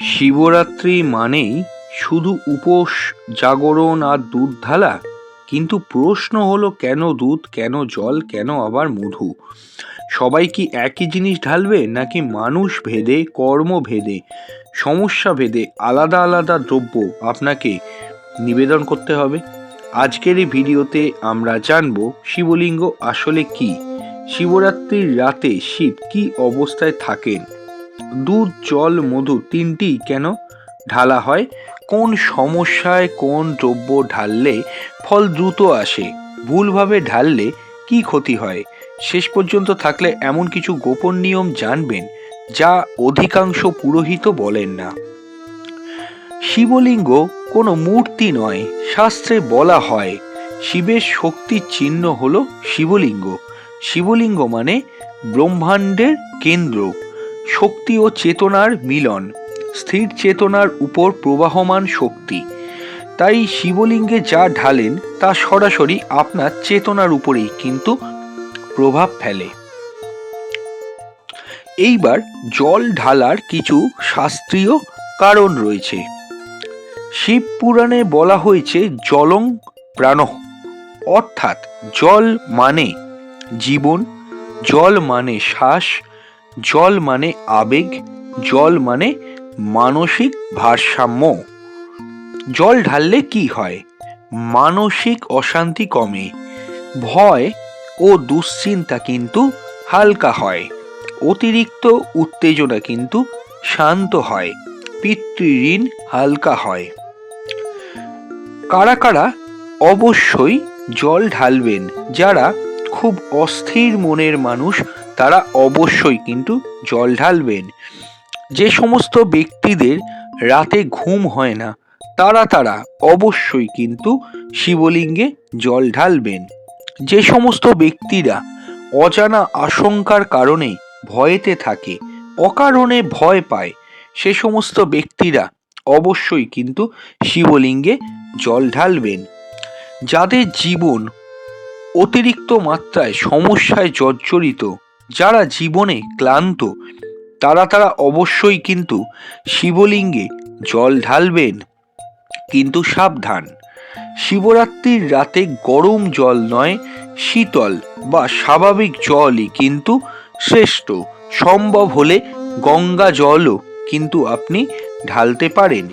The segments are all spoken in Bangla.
শিবরাত্রি মানেই শুধু উপোস, জাগরণ আর দুধ ঢালা। কিন্তু প্রশ্ন হলো, কেন দুধ, কেন জল, কেন আবার মধু? সবাই কি একই জিনিস ঢালবে, নাকি মানুষ ভেদে, কর্ম ভেদে, সমস্যা ভেদে আলাদা আলাদা দ্রব্য আপনাকে নিবেদন করতে হবে? আজকের এই ভিডিওতে আমরা জানব, শিবলিঙ্গ আসলে কি? শিবরাত্রির রাতে শিব কি অবস্থায় থাকেন? দুধ, জল, মধু তিনটি কেন ঢালা হয়? কোন সমস্যায় কোন দ্রব্য ঢাললে ফল দ্রুত আসে? ভুলভাবে ঢাললে কি ক্ষতি হয়? শেষ পর্যন্ত থাকলে এমন কিছু গোপন নিয়ম জানবেন যা অধিকাংশ পুরোহিত বলেন না। শিবলিঙ্গ কোনো মূর্তি নয়, শাস্ত্রে বলা হয়, শিবের শক্তির চিহ্ন হল শিবলিঙ্গ। শিবলিঙ্গ মানে ব্রহ্মাণ্ডের কেন্দ্র। শক্তি ও চেতনার মিলন, স্থির চেতনার উপর প্রবাহমান শক্তি। তাই শিবলিঙ্গে যা ঢালেন, তা সরাসরি আপনার চেতনার উপরেই কিন্তু প্রভাব ফেলে। এইবার জল ঢালার কিছু শাস্ত্রীয় কারণ রয়েছে। শিব পুরাণে বলা হয়েছে, জলং প্রাণ, অর্থাৎ জল মানে জীবন, জল মানে শ্বাস জল মানে আবেগ, জল মানে মানসিক ভারসাম্য। জল ঢাললে কি হয়? মানসিক অশান্তি কমে, ভয় ও দুশ্চিন্তা কিন্তু হালকা হয়, অতিরিক্ত উত্তেজনা কিন্তু শান্ত হয়, পিতৃঋণ হালকা হয়। কারা কারা অবশ্যই জল ঢালবেন, যারা খুব অস্থির মনের মানুষ তারা অবশ্যই কিন্তু জল ঢালবেন। যে সমস্ত ব্যক্তিদের রাতে ঘুম হয় না, তারা তারা অবশ্যই কিন্তু শিবলিঙ্গে জল ঢালবেন। যে সমস্ত ব্যক্তিরা অজানা আশঙ্কার কারণে ভয়েতে থাকে, অকারণে ভয় পায়, সে সমস্ত ব্যক্তিরা অবশ্যই কিন্তু শিবলিঙ্গে জল ঢালবেন। যাদের জীবন অতিরিক্ত মাত্রায় সমস্যায় জর্জরিত যারা জীবনে ক্লান্ত, তারা তারা অবশ্যই কিন্তু শিবলিঙ্গে জল ঢালবেন। কিন্তু সাবধান, শিবরাত্রির রাতে গরম জল নয়, শীতল বা স্বাভাবিক জলই কিন্তু শ্রেষ্ঠ। সম্ভব হলে গঙ্গা জলও কিন্তু আপনি ঢালতে পারেন।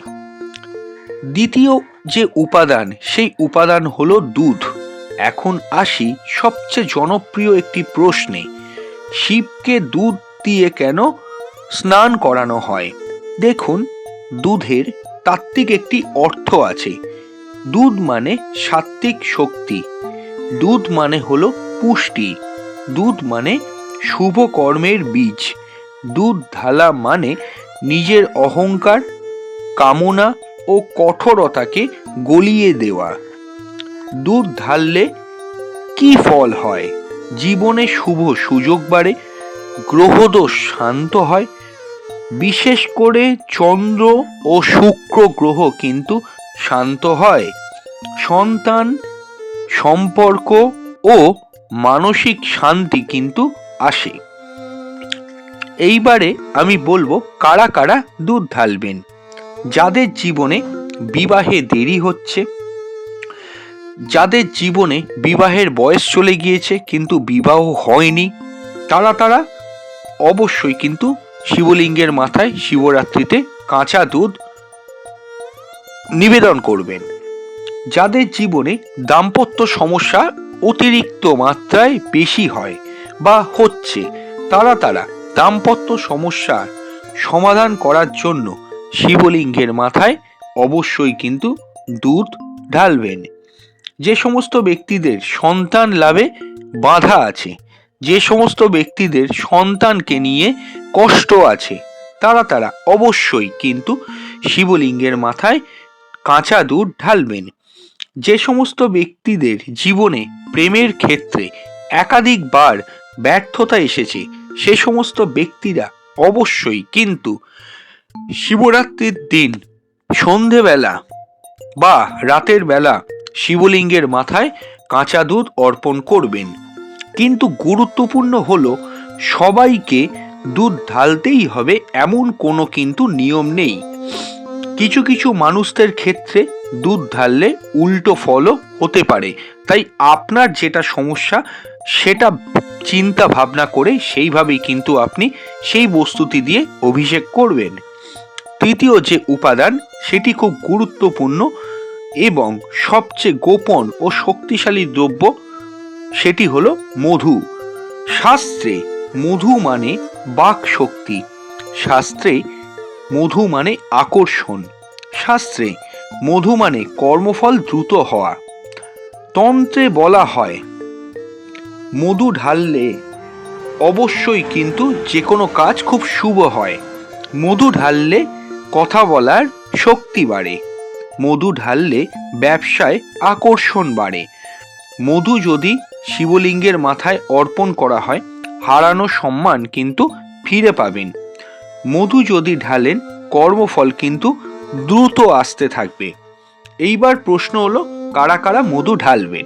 দ্বিতীয় যে উপাদান, সেই উপাদান হলো দুধ। এখন আসি সবচেয়ে জনপ্রিয় একটি প্রশ্নে। শিবকে দুধ দিয়ে কেন স্নান করানো হয়? দেখুন, দুধের তাত্ত্বিক একটি অর্থ আছে। দুধ মানে সাত্ত্বিক শক্তি। দুধ মানে হলো পুষ্টি। দুধ মানে শুভ কর্মের বীজ। দুধ ঢালা মানে নিজের অহংকার, কামনা ও কঠোরতাকে গলিয়ে দেওয়া। দুধ ঢাললে কি ফল হয়? জীবনে শুভ সুযোগ বাড়ে, গ্রহদোষ শান্ত হয়, বিশেষ করে চন্দ্র ও শুক্র গ্রহ কিন্তু শান্ত হয়। সন্তান, সম্পর্ক ও মানসিক শান্তি কিন্তু আসে। এইবারে আমি বলব কারা কারা দুধ ঢালবেন, যাদের জীবনে বিবাহে দেরি হচ্ছে যাদের জীবনে বিবাহের বয়স চলে গিয়েছে কিন্তু বিবাহ হয়নি, তারা তারা অবশ্যই কিন্তু শিবলিঙ্গের মাথায় শিবরাত্রিতে কাঁচা দুধ নিবেদন করবেন। যাদের জীবনে দাম্পত্য সমস্যা অতিরিক্ত মাত্রায় বেশি হয় বা হচ্ছে, তারা তারা দাম্পত্য সমস্যার সমাধান করার জন্য শিবলিঙ্গের মাথায় অবশ্যই কিন্তু দুধ ঢালবেন। যে সমস্ত ব্যক্তিদের সন্তান লাভে বাধা আছে, যে সমস্ত ব্যক্তিদের সন্তানকে নিয়ে কষ্ট আছে, তারা তারা অবশ্যই কিন্তু শিবলিঙ্গের মাথায় কাঁচা দুধ ঢালবেন। যে সমস্ত ব্যক্তিদের জীবনে প্রেমের ক্ষেত্রে একাধিকবার ব্যর্থতা এসেছে, সে সমস্ত ব্যক্তিরা অবশ্যই কিন্তু শিবরাত্রির দিন সন্ধেবেলা বা রাতের বেলা শিবলিঙ্গের মাথায় কাঁচা দুধ অর্পণ করবেন। কিন্তু গুরুত্বপূর্ণ হলো, সবাইকে দুধ ঢালতেই হবে এমন কোনো কিন্তু নিয়ম নেই। কিছু কিছু মানুষদের ক্ষেত্রে দুধ ঢাললে উল্টো ফলও হতে পারে। তাই আপনার যেটা সমস্যা, সেটা চিন্তা ভাবনা করে সেইভাবেই কিন্তু আপনি সেই বস্তুটি দিয়ে অভিষেক করবেন। তৃতীয় যে উপাদান, সেটি খুব গুরুত্বপূর্ণ এবং সবচেয়ে গোপন ও শক্তিশালী দ্রব্য সেটি হলো মধু। শাস্ত্রে মধু মানে বাক শক্তি শাস্ত্রে মধু মানে আকর্ষণ, শাস্ত্রে মধু মানে কর্মফল দ্রুত হওয়া। তন্ত্রে বলা হয়, মধু ঢাললে অবশ্যই কিন্তু যে কোনো কাজ খুব শুভ হয়। মধু ঢাললে কথা বলার শক্তি বাড়ে। মধু ঢাললে ব্যবসায় আকর্ষণ বাড়ে। মধু যদি শিবলিঙ্গের মাথায় অর্পণ করা হয়, হারানো সম্মান কিন্তু ফিরে পাবেন। মধু যদি ঢালেন, কর্মফল কিন্তু দ্রুত আসতে থাকবে। এইবার প্রশ্ন হলো, কারা কারা মধু ঢালবেন?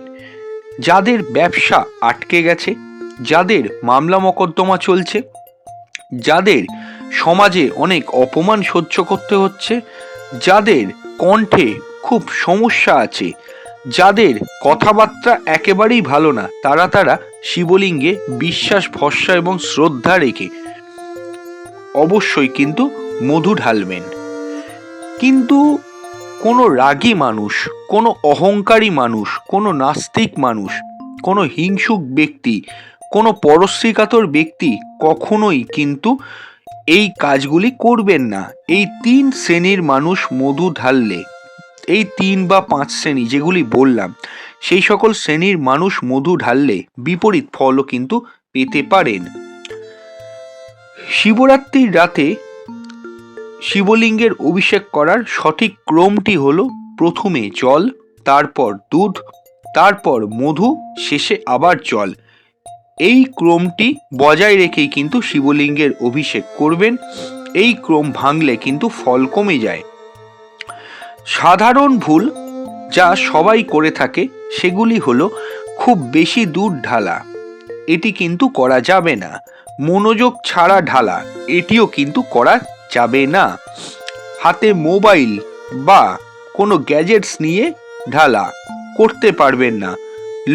যাদের ব্যবসা আটকে গেছে, যাদের মামলা মকদ্দমা চলছে, যাদের সমাজে অনেক অপমান সহ্য করতে হচ্ছে, যাদের কণ্ঠে খুব সমস্যা আছে। যাদের কথাবার্তা একেবারেই ভালো না, তারা তারা শিবলিঙ্গে বিশ্বাস, ভরসা এবং শ্রদ্ধা রেখে অবশ্যই কিন্তু মধু ঢালবেন। কিন্তু কোনো রাগী মানুষ, কোনো অহংকারী মানুষ, কোনো নাস্তিক মানুষ, কোনো হিংসুক ব্যক্তি, কোনো পরশ্রীকাতর ব্যক্তি কখনোই কিন্তু এই কাজগুলি করবেন না। এই তিন শ্রেণির মানুষ মধু ঢাললে, এই তিন বা পাঁচ শ্রেণি যেগুলি বললাম, সেই সকল শ্রেণির মানুষ মধু ঢাললে বিপরীত ফলও কিন্তু পেতে পারেন। শিবরাত্রির রাতে শিবলিঙ্গের অভিষেক করার সঠিক ক্রমটি হলো প্রথমে জল, তারপর দুধ, তারপর মধু, শেষে আবার জল। এই ক্রমটি বজায় রেখেই কিন্তু শিবলিঙ্গের অভিষেক করবেন। এই ক্রম ভাঙলে কিন্তু ফল কমে যায়। সাধারণ ভুল যা সবাই করে থাকে, সেগুলি হলো খুব বেশি দূর ঢালা। এটি কিন্তু করা যাবে না। মনোযোগ ছাড়া ঢালা, এটিও কিন্তু করা যাবে না। হাতে মোবাইল বা কোনো গ্যাজেটস নিয়ে ঢালা করতে পারবেন না।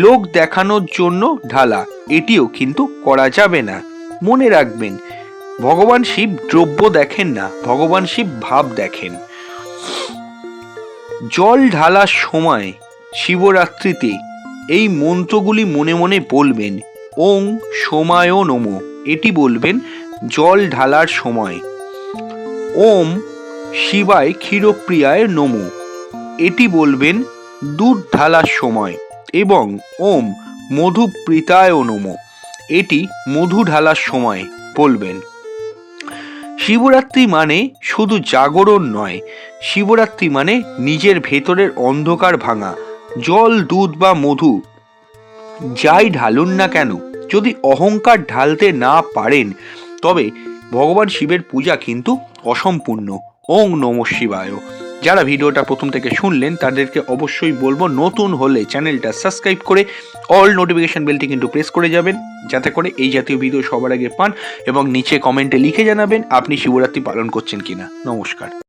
লোক দেখানোর জন্য ঢালা। এটিও কিন্তু করা যাবে না। মনে রাখবেন, ভগবান শিব দ্রব্য দেখেন না, ভগবান শিব ভাব দেখেন। জল ঢালার সময় শিবরাত্রিতে এই মন্ত্রগুলি মনে মনে বলবেন, ওং সোমায় নমো। এটি বলবেন, জল ঢালার সময়। ওম শিবায় ক্ষীরপ্রিয়ায় নমো। এটি বলবেন, দুধ ঢালার সময়। এবং ওম মধুপ্রীতায় নমো। এটি মধু ঢালার সময় বলবেন। শিবরাত্রি মানে শুধু জাগরণ নয়, শিবরাত্রি মানে নিজের ভেতরের অন্ধকার ভাঙা, জল, দুধ বা মধু। যাই ঢালুন না কেন, যদি অহংকার ঢালতে না পারেন, তবে ভগবান শিবের পূজা কিন্তু অসম্পূর্ণ। ওং নম শিবায়। যারা ভিডিওটা প্রথম থেকে শুনলেন, তাদেরকে অবশ্যই বলব নতুন হলে চ্যানেলটা সাবস্ক্রাইব করে অল নোটিফিকেশান বেলটি কিন্তু প্রেস করে যাবেন, যাতে করে এই জাতীয় ভিডিও সবার আগে পান এবং নিচে কমেন্টে লিখে জানাবেন আপনি শিবরাত্রি পালন করছেন কিনা। নমস্কার।